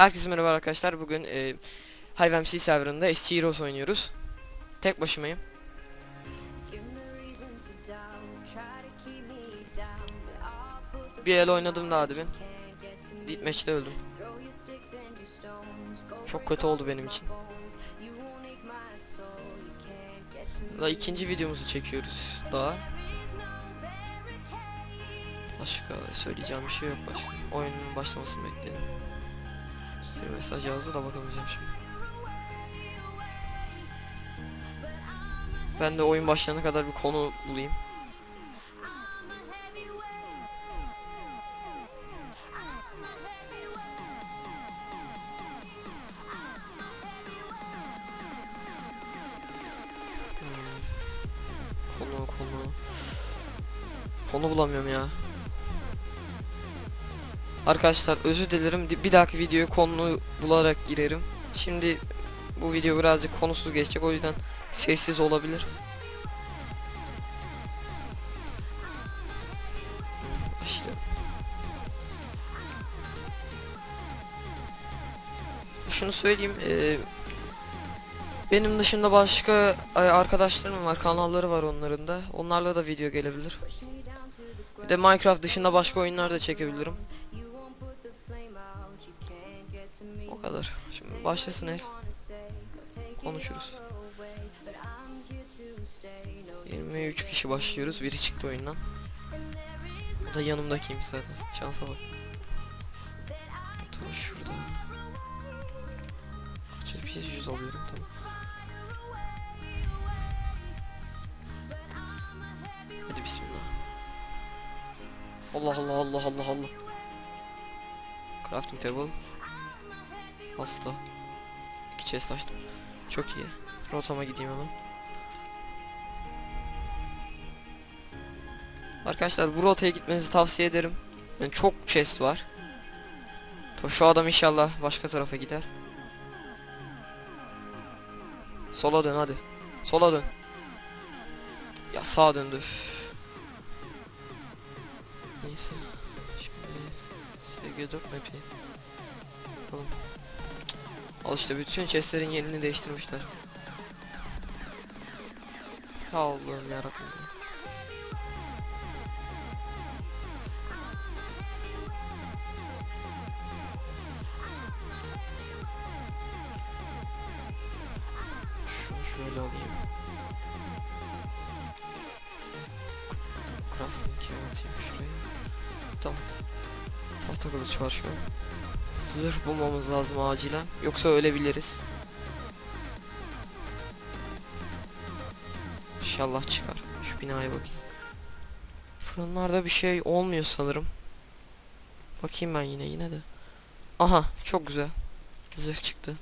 Herkese merhaba arkadaşlar. Bugün e, Hive MC serverında SG Heroes oynuyoruz. Tek başımayım. Bir el oynadım daha demin. Deathmatch'te öldüm. Çok kötü oldu benim için. Daha ikinci videomuzu çekiyoruz daha. Başka söyleyeceğim bir şey yok başka. Oyunun başlamasını bekleyelim. Bir mesaj yazdı da bakamayacağım şimdi. Ben de oyun başlayana kadar bir konu bulayım. Hmm. Konu konu. Konu bulamıyorum ya. Arkadaşlar özür dilerim. Di- Bir dahaki videoya konu bularak girerim. Şimdi bu video birazcık konusuz geçecek o yüzden sessiz olabilir. İşte. Şunu söyleyeyim. eee, benim dışında başka e, arkadaşlarım var. Kanalları var onların da. Onlarla da video gelebilir. Bir de Minecraft dışında başka oyunlar da çekebilirim. Kadar. Şimdi başlasın el. Konuşuruz. 23 kişi başlıyoruz. Biri çıktı oyundan. Bu da yanımdakiymiş zaten. Şansa bak. Tamam şurada. Bir 100 alıyorum tamam. Hadi bismillah. Allah Allah Allah Allah Allah. Crafting table. Hasta. İki chest açtım. Çok iyi. Rotama gideyim hemen. Arkadaşlar bu rotaya gitmenizi tavsiye ederim. Yani çok chest var. Tabii şu adam inşallah başka tarafa gider. Sola dön hadi. Sola dön. Ya sağa döndü. Neyse. Şimdi SG4 map'i. Bakalım. Al işte bütün chestlerin yerini değiştirmişler. Allah'ım yarabbim. ya. Şunu şöyle alayım. Crafting atayım şuraya. Tamam. Tahta kılıç var şu an. Zırh bulmamız lazım acilen. Yoksa ölebiliriz. İnşallah çıkar. Şu binaya bakayım. Fırınlarda bir şey olmuyor sanırım. Bakayım ben yine yine de. Aha çok güzel. Zırh çıktı.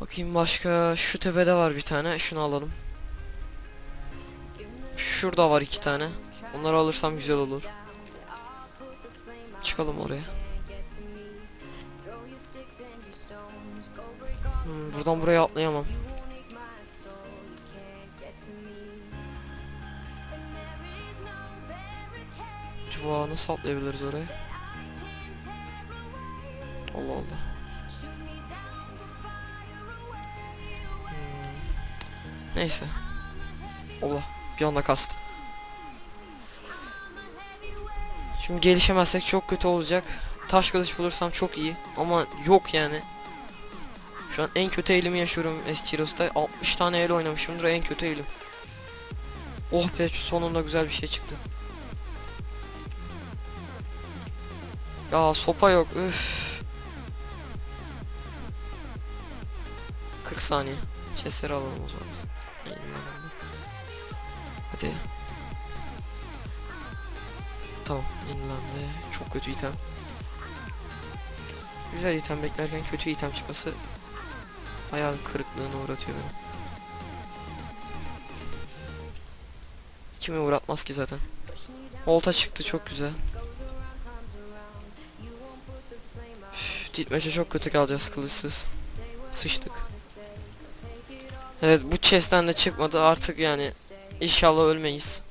Bakayım başka şu tepede var bir tane. Şunu alalım. Şurada var iki tane. Onları alırsam güzel olur. Çıkalım oraya. Hmm, buradan buraya atlayamam. Acaba nasıl atlayabiliriz oraya? Allah Allah. Hmm. Neyse. Allah bir anda kastı. Şimdi gelişemezsek çok kötü olacak. Taş kılıç bulursam çok iyi ama yok yani. Şu an en kötü elimi yaşıyorum Estiros'ta. 60 tane el oynamışımdır en kötü elim. Oh be sonunda güzel bir şey çıktı. Ya sopa yok üf. 40 saniye. Chestleri alalım o zaman. Hadi. Tamam yenilendi. Çok kötü item. Güzel item beklerken kötü item çıkması hayal kırıklığına uğratıyor beni. Kimi uğratmaz ki zaten. Olta çıktı çok güzel. Üf, Ditmeçe çok kötü kalacağız kılıçsız. Sıçtık. Evet bu chest'ten de çıkmadı artık yani inşallah ölmeyiz.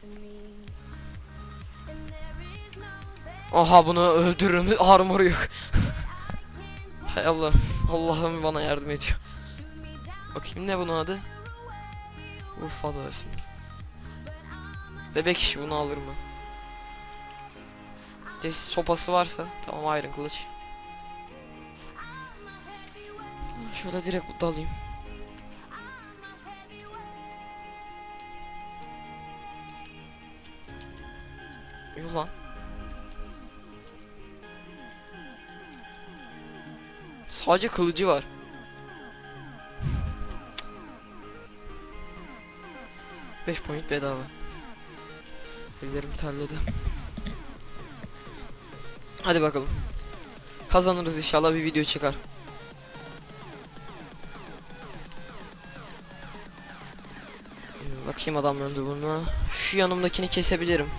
Aha bunu öldürürüm. Armoru yok. Hay Allah. Allah'ım bana yardım ediyor. Bakayım ne bunun adı? Urfa Adası mı? Bebek işi bunu alırım ben. Des sopası varsa tamam Iron kılıç. Şöyle direkt dalayım. Yuh lan. Sadece kılıcı var. Beş point bedava. Ellerim terledi. Hadi bakalım. Kazanırız inşallah bir video çıkar. Ee, Bakayım adamların durumuna. Şu yanımdakini kesebilirim.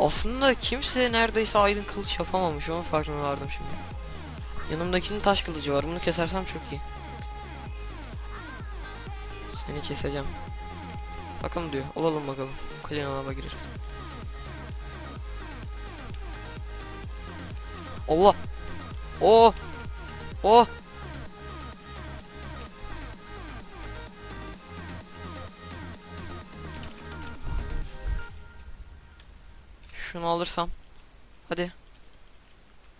Aslında kimse neredeyse ayrın kılıç yapamamış. Onun farkına vardım şimdi. Yanımdakinin taş kılıcı var. Bunu kesersem çok iyi. Seni keseceğim. Bakalım diyor. Olalım bakalım. Kalinalaba gireriz. Allah. Oh. Oh. Şunu alırsam. Hadi.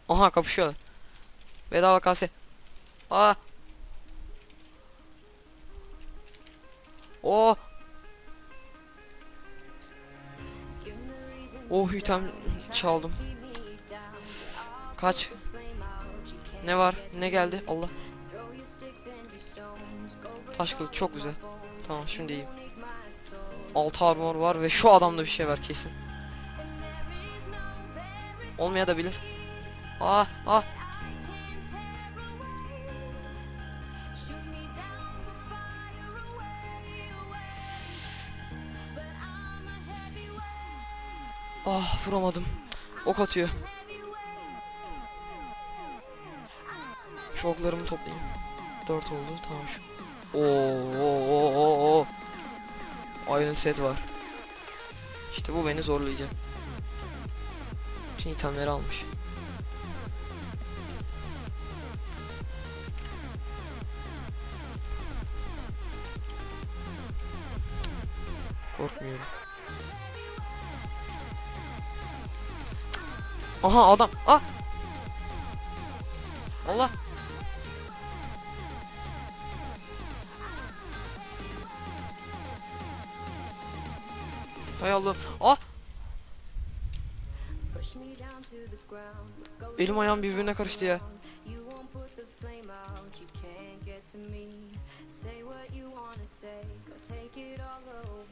Aha kapışıyorlar. Bedava kase. Aa. Oh. Oh item çaldım. Kaç. Ne var? Ne geldi? Allah. Taş kılıç çok güzel. Tamam şimdi iyiyim. Altı armor var ve şu adamda bir şey var kesin. Olmaya da bilir. Ah ah. Ah vuramadım. Ok atıyor. Şu oklarımı toplayayım. 4 oldu tamam şu. Oo oo oo oo. Iron set var. İşte bu beni zorlayacak. Bütün itemleri almış. Korkmuyorum. Aha adam. Ah. Allah. Hay Allah. Ah. Elim ayağım birbirine karıştı ya.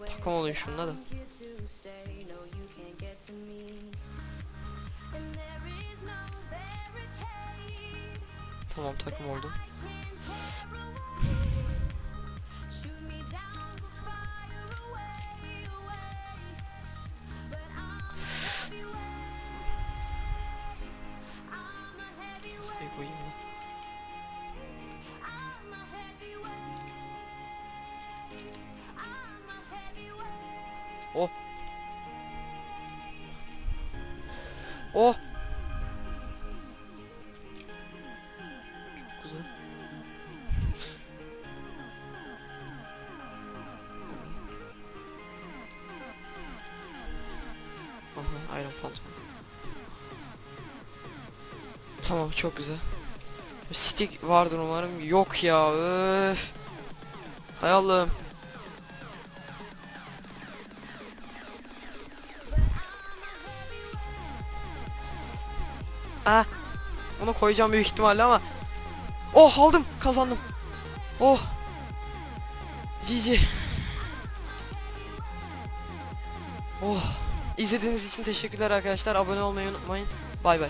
Takım olayım şununla da. Tamam takım oldum. Hastayı koyayım mı? Oh. Oh. Çok güzel. Aha Iron Pantolon. Tamam çok güzel. Stick vardır umarım. Yok ya öf. Hay Allah'ım. Ah. Bunu koyacağım büyük ihtimalle ama. Oh aldım kazandım. Oh. GG. Oh. İzlediğiniz için teşekkürler arkadaşlar. Abone olmayı unutmayın. Bay bay.